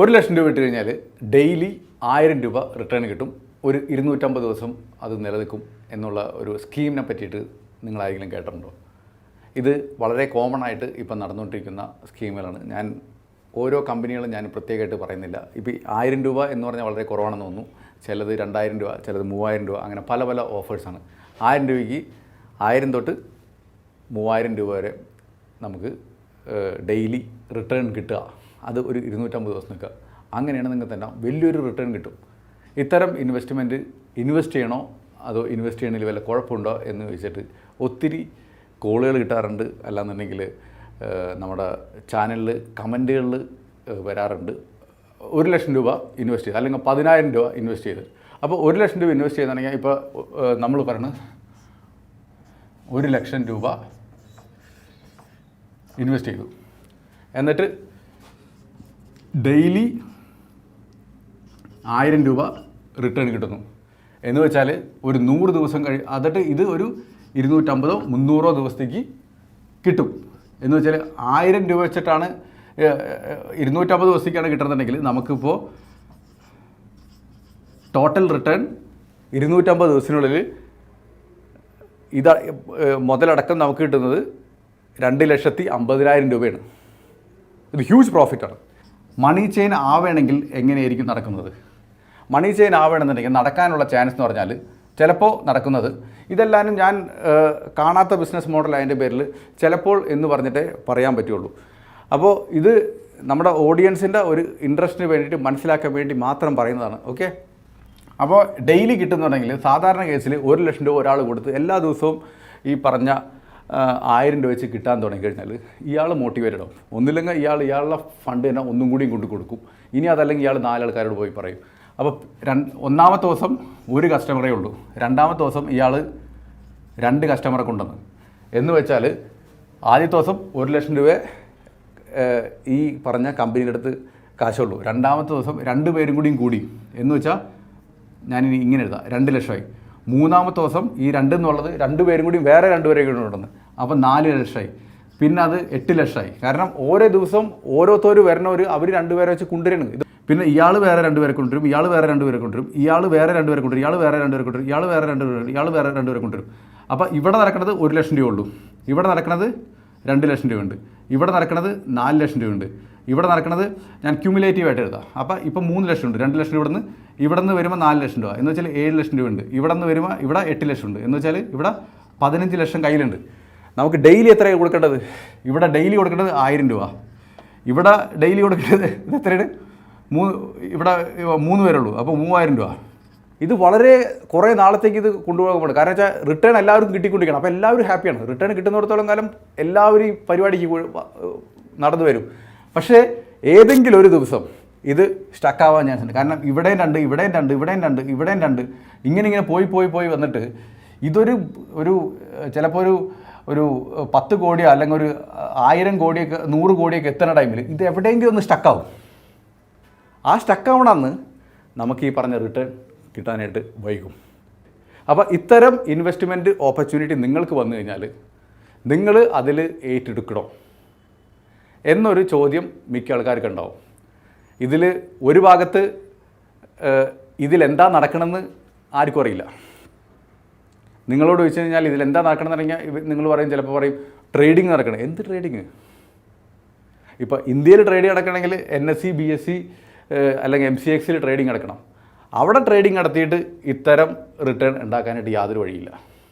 ഒരു ലക്ഷം രൂപ ഇട്ട് കഴിഞ്ഞാൽ ഡെയിലി ആയിരം രൂപ റിട്ടേൺ കിട്ടും. ഒരു ഇരുന്നൂറ്റമ്പത് ദിവസം അത് നിലനിൽക്കും എന്നുള്ള ഒരു സ്കീമിനെ പറ്റിയിട്ട് നിങ്ങളാരെങ്കിലും കേട്ടിട്ടുണ്ടോ? ഇത് വളരെ കോമൺ ആയിട്ട് ഇപ്പം നടന്നുകൊണ്ടിരിക്കുന്ന സ്കീമുകളാണ് ഞാൻ ഓരോ കമ്പനികളും ഞാൻ പ്രത്യേകമായിട്ട് പറയുന്നില്ല. ഇപ്പോൾ ആയിരം രൂപ എന്ന് പറഞ്ഞാൽ വളരെ കുറവാണെന്ന് തോന്നുന്നു. ചിലത് രണ്ടായിരം രൂപ ചിലത് മൂവായിരം രൂപ അങ്ങനെ പല പല ഓഫേഴ്സാണ് ആയിരം രൂപയ്ക്ക് ആയിരം തൊട്ട് മൂവായിരം രൂപ വരെ നമുക്ക് ഡെയിലി റിട്ടേൺ കിട്ടുക. അത് ഒരു ഇരുന്നൂറ്റമ്പത് ദിവസം നിൽക്കുക. അങ്ങനെയാണ് നിങ്ങൾക്ക് തന്നെ വലിയൊരു റിട്ടേൺ കിട്ടും. ഇത്തരം ഇൻവെസ്റ്റ്മെന്റ് ഇൻവെസ്റ്റ് ചെയ്യണോ? അതോ ഇൻവെസ്റ്റ് ചെയ്യണതിൽ വല്ല കുഴപ്പമുണ്ടോ എന്ന് ചോദിച്ചിട്ട് ഒത്തിരി കോളുകൾ കിട്ടാറുണ്ട്. അല്ലാന്നുണ്ടെങ്കിൽ നമ്മുടെ ചാനലിൽ കമന്റുകളിൽ വരാറുണ്ട്. ഒരു ലക്ഷം രൂപ ഇൻവെസ്റ്റ് ചെയ്ത് അല്ലെങ്കിൽ പതിനായിരം രൂപ ഇൻവെസ്റ്റ് ചെയ്ത്. അപ്പോൾ ഒരു ലക്ഷം രൂപ ഇൻവെസ്റ്റ് ചെയ്താണെങ്കിൽ ഇപ്പോൾ നമ്മൾ പറയുന്നത് ഒരു ലക്ഷം രൂപ ഇൻവെസ്റ്റ് ചെയ്തു. എന്നിട്ട് ഡെയിലി ആയിരം രൂപ റിട്ടേൺ കിട്ടുന്നു. എന്ന് വെച്ചാൽ ഒരു നൂറ് ദിവസം കഴി അതിട്ട് ഇത് ഒരു ഇരുന്നൂറ്റമ്പതോ മുന്നൂറോ ദിവസത്തേക്ക് കിട്ടും. എന്ന് വെച്ചാൽ ആയിരം രൂപ വെച്ചിട്ടാണ് ഇരുന്നൂറ്റമ്പത് ദിവസത്തേക്കാണ് കിട്ടുന്നുണ്ടെങ്കിൽ നമുക്കിപ്പോൾ ടോട്ടൽ റിട്ടേൺ ഇരുന്നൂറ്റമ്പത് ദിവസത്തിനുള്ളിൽ ഇത് മുതലടക്കം നമുക്ക് കിട്ടുന്നത് രണ്ട് ലക്ഷത്തി അമ്പതിനായിരം രൂപയാണ്. ഇത് ഹ്യൂജ് പ്രോഫിറ്റാണ് മണി ചെയിൻ ആവണമെങ്കിൽ എങ്ങനെയായിരിക്കും നടക്കുന്നത്? മണി ചെയിൻ ആവണമെന്നുണ്ടെങ്കിൽ നടക്കാനുള്ള ചാൻസ് എന്ന് പറഞ്ഞാൽ ചിലപ്പോൾ നടക്കുന്നത് ഇതെല്ലാവരും ഞാൻ കാണാത്ത ബിസിനസ് മോഡൽ അതിന്റെ പേരിൽ ചിലപ്പോൾ എന്ന് പറഞ്ഞിട്ടേ പറയാൻ പറ്റുള്ളൂ. അപ്പോൾ ഇത് നമ്മുടെ ഓഡിയൻസിന്റെ ഒരു ഇൻട്രസ്റ്റിന് വേണ്ടിയിട്ട് മനസ്സിലാക്കാൻ വേണ്ടി മാത്രം പറയുന്നതാണ് ഓക്കെ അപ്പോൾ ഡെയിലി കിട്ടുന്നുണ്ടെങ്കിൽ സാധാരണ കേസിൽ ഒരു ലക്ഷം രൂപ ഒരാൾ കൊടുത്ത് എല്ലാ ദിവസവും ഈ പറഞ്ഞ ആയിരം രൂപ വെച്ച് കിട്ടാൻ തുടങ്ങിക്കഴിഞ്ഞാൽ ഇയാൾ മോട്ടിവേറ്റഡ് ആവും ഒന്നില്ലെങ്കിൽ ഇയാൾ ഇയാളുടെ ഫണ്ട് തന്നെ ഒന്നും കൂടിയും കൊണ്ട് കൊടുക്കും. ഇനി അതല്ലെങ്കിൽ ഇയാൾ നാലാൾക്കാരോട് പോയി പറയും. അപ്പോൾ രണ്ട് ഒന്നാമത്തെ ദിവസം ഒരു കസ്റ്റമറേ ഉള്ളൂ. രണ്ടാമത്തെ ദിവസം ഇയാൾ രണ്ട് കസ്റ്റമറെ കൊണ്ടുവന്ന് എന്ന് വെച്ചാൽ ആദ്യത്തെ ദിവസം ഒരു ലക്ഷം രൂപ ഈ പറഞ്ഞ കമ്പനിയുടെ അടുത്ത് കാശുള്ളൂ രണ്ടാമത്തെ ദിവസം രണ്ട് പേരും കൂടിയും കൂടി. എന്ന് വെച്ചാൽ ഞാനിനി ഇങ്ങനെ എഴുതാം. രണ്ട് ലക്ഷമായി. മൂന്നാമത്തെ ദിവസം ഈ രണ്ട് എന്നുള്ളത് രണ്ട് പേരും കൂടി വേറെ രണ്ട് പേരെ കൂടി ഉണ്ടെന്ന് അപ്പം നാല് ലക്ഷമായി. പിന്നെ അത് എട്ട് ലക്ഷമായി. കാരണം ഓരോ ദിവസം ഓരോരുത്തർ വരണവർ അവർ രണ്ടുപേരെ വെച്ച് കൊണ്ടുവരണം. ഇത് പിന്നെ ഇയാൾ വേറെ രണ്ടുപേരെ കൊണ്ടുവരും ഇയാൾ വേറെ രണ്ടുപേരെ കൊണ്ടുവരും ഇയാൾ വേറെ രണ്ടുപേരെ കൊണ്ടുവരും ഇയാൾ വേറെ രണ്ടുപേരെ കൊണ്ടുവരും ഇയാൾ വേറെ രണ്ടുപേരെ ഇയാൾ വേറെ രണ്ടുപേരെ കൊണ്ടുവരും. അപ്പോൾ ഇവിടെ നടക്കുന്നത് ഒരു ലക്ഷം രൂപ ഉള്ളൂ. ഇവിടെ നടക്കുന്നത് രണ്ട് ലക്ഷം രൂപയുണ്ട്. ഇവിടെ നടക്കുന്നത് നാല് ലക്ഷം രൂപയുണ്ട്. ഇവിടെ നടക്കുന്നത് ഞാൻ ക്യൂമുലേറ്റീവ് ആയിട്ട് എഴുതാം. അപ്പോൾ ഇപ്പം മൂന്ന് ലക്ഷം ഉണ്ട്. രണ്ട് ലക്ഷം ഇവിടുന്ന് ഇവിടെ നിന്ന് വരുമ്പോൾ നാല് ലക്ഷം രൂപ. എന്ന് വെച്ചാൽ ഏഴ് ലക്ഷം രൂപ ഉണ്ട് ഇവിടെ നിന്ന് വരുമ്പോൾ ഇവിടെ എട്ട് ലക്ഷം ഉണ്ട്. എന്ന് വെച്ചാൽ ഇവിടെ പതിനഞ്ച് ലക്ഷം കയ്യിലുണ്ട്. നമുക്ക് ഡെയിലി എത്രയാണ് കൊടുക്കേണ്ടത്? ഇവിടെ ഡെയിലി കൊടുക്കേണ്ടത് ആയിരം രൂപ. ഇവിടെ ഡെയിലി കൊടുക്കേണ്ടത് എത്രയാണ്? മൂന്ന് ഇവിടെ മൂന്ന് പേരുള്ളൂ അപ്പോൾ മൂവായിരം രൂപ. ഇത് വളരെ കുറേ നാളത്തേക്ക് ഇത് കൊണ്ടുപോകാൻ പറ്റും കാരണം വെച്ചാൽ റിട്ടേൺ എല്ലാവർക്കും കിട്ടിക്കൊണ്ടിരിക്കണം. അപ്പോൾ എല്ലാവരും ഹാപ്പിയാണ് റിട്ടേൺ കിട്ടുന്നിടത്തോളം കാലം എല്ലാവരും പരിപാടിക്ക് നടന്നു വരും. പക്ഷേ ഏതെങ്കിലും ഒരു ദിവസം ഇത് സ്റ്റക്കാവാൻ ചാൻസ് ഉണ്ട്. കാരണം ഇവിടെയും രണ്ട് ഇവിടെയും രണ്ട് ഇവിടെയും രണ്ട് ഇവിടെയും രണ്ട് ഇങ്ങനെ ഇങ്ങനെ പോയി പോയി പോയി വന്നിട്ട് ഇതൊരു ഒരു ചിലപ്പോൾ ഒരു ഒരു പത്ത് കോടിയോ അല്ലെങ്കിൽ ഒരു ആയിരം കോടിയൊക്കെ നൂറ് കോടിയൊക്കെ എത്തുന്ന ടൈമിൽ ഇത് എവിടെയെങ്കിലും ഒന്ന് സ്റ്റക്കാവും ആ സ്റ്റക്കാവണമെന്ന് നമുക്ക് ഈ പറഞ്ഞ റിട്ടേൺ കിട്ടാനായിട്ട് വൈകും. അപ്പോൾ ഇത്തരം ഇൻവെസ്റ്റ്മെന്റ് ഓപ്പർച്യൂണിറ്റി നിങ്ങൾക്ക് വന്നു കഴിഞ്ഞാൽ നിങ്ങൾ അതിൽ ഏറ്റെടുക്കണോ? എന്നൊരു ചോദ്യം മിക്ക ആൾക്കാർക്ക് ഉണ്ടാവും. ഇതിൽ ഒരു ഭാഗത്ത് ഇതിലെന്താ നടക്കണമെന്ന് ആർക്കും അറിയില്ല. നിങ്ങളോട് ചോദിച്ചു കഴിഞ്ഞാൽ ഇതിലെന്താ നടക്കണമെന്ന് പറഞ്ഞാൽ നിങ്ങൾ പറയും ചിലപ്പോൾ പറയും ട്രേഡിങ് നടക്കണം. എന്ത് ട്രേഡിങ് ഇപ്പോൾ ഇന്ത്യയിൽ ട്രേഡിംഗ് നടക്കണമെങ്കിൽ N S C B S C അല്ലെങ്കിൽ എം സി എക്സിൽ ട്രേഡിംഗ് നടക്കണം. അവിടെ ട്രേഡിംഗ് നടത്തിയിട്ട് ഇത്തരം റിട്ടേൺ ഉണ്ടാക്കാനായിട്ട് യാതൊരു വഴിയില്ല.